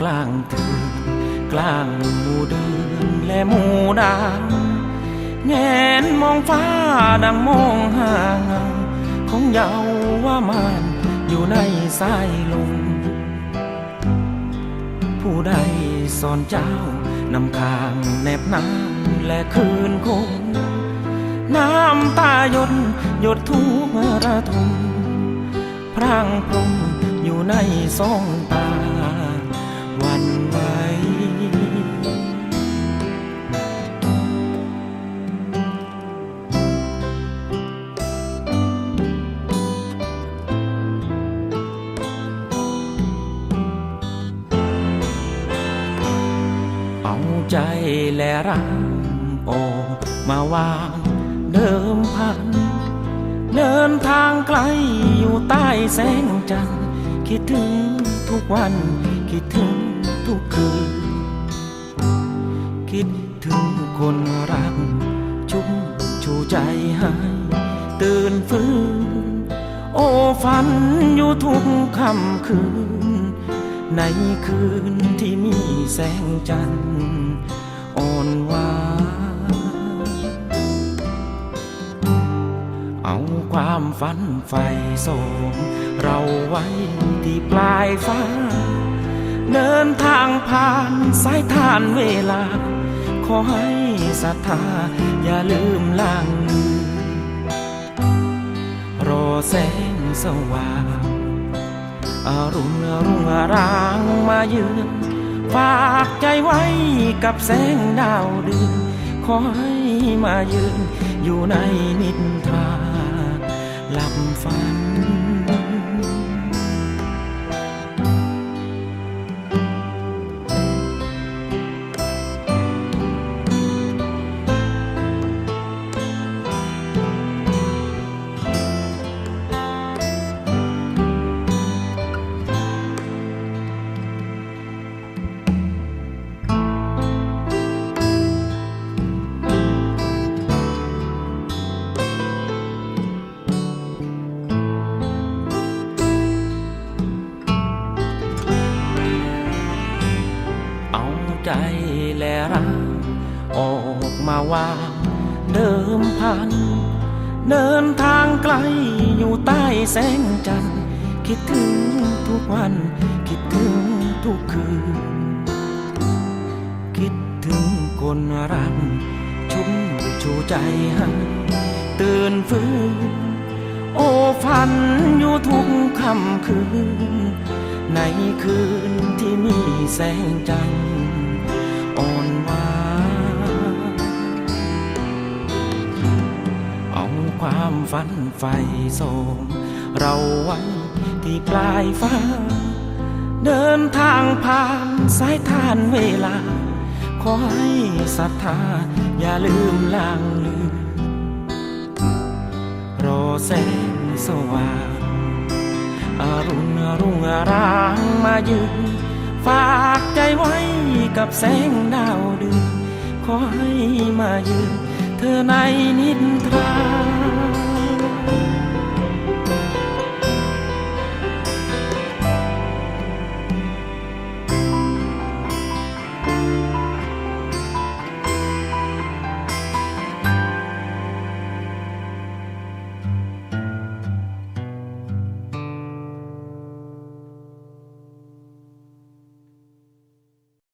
กลางถึงกลางหมู่เดือนและหมู่ดาวแงนมองฟ้าดังมองหาเงาของเยาวว่ามานอยู่ในสายลมผู้ใดสอนเจ้านำคางแนบน้ำและคืนคงน้ำตาหยดหยดทุกระทมพร่างพรมอยู่ในสองตา วันไหวเอาใจและรังโอมาวางเดิมพัน เดินทางไกลอยู่ใต้แสงจันทร์คิดถึงทุกวัน คิดถึงทุกคืน คิดถึงคนรัก ชุบชูใจให้ตื่นฟื้น โอ้ฝันอยู่ทุกค่ำคืน ในคืนที่มีแสงจันทร์อ่อนหวานเอาความฝันไฟส่งเราไว้ที่ปลายฟ้า เดินทางผ่านสายทานเวลา ขอให้ศรัทธาอย่าลืมล่างลือรอแสงสว่างอารุณรุ่งรางมาเยือนฝากใจไว้กับแสงดาวเดือนขอให้มายืนอยู่ในนิทราหลับฝัน รักออกมาวางเดิมพัน เดินทางไกลอยู่ใต้แสงจันทร์คิดถึงทุกวัน คิดถึงทุกคืน คิดถึงคนรักชุ่มชูใจให้ตื่นฟื้น โอ้ฝันอยู่ทุกค่ำคืน ในคืนที่มีแสงจันทร์อ่อน ฝันไฟส่งเราไว้ที่ปลายฟ้า เดินทางผ่านสายทานเวลา ขอให้ศรัทธาอย่าลืมลางลือรอแสงสว่างอารุณรุ่งรางมายืนฝากใจไว้กับแสงดาวเดือนขอให้มายืนเธอในนิทรา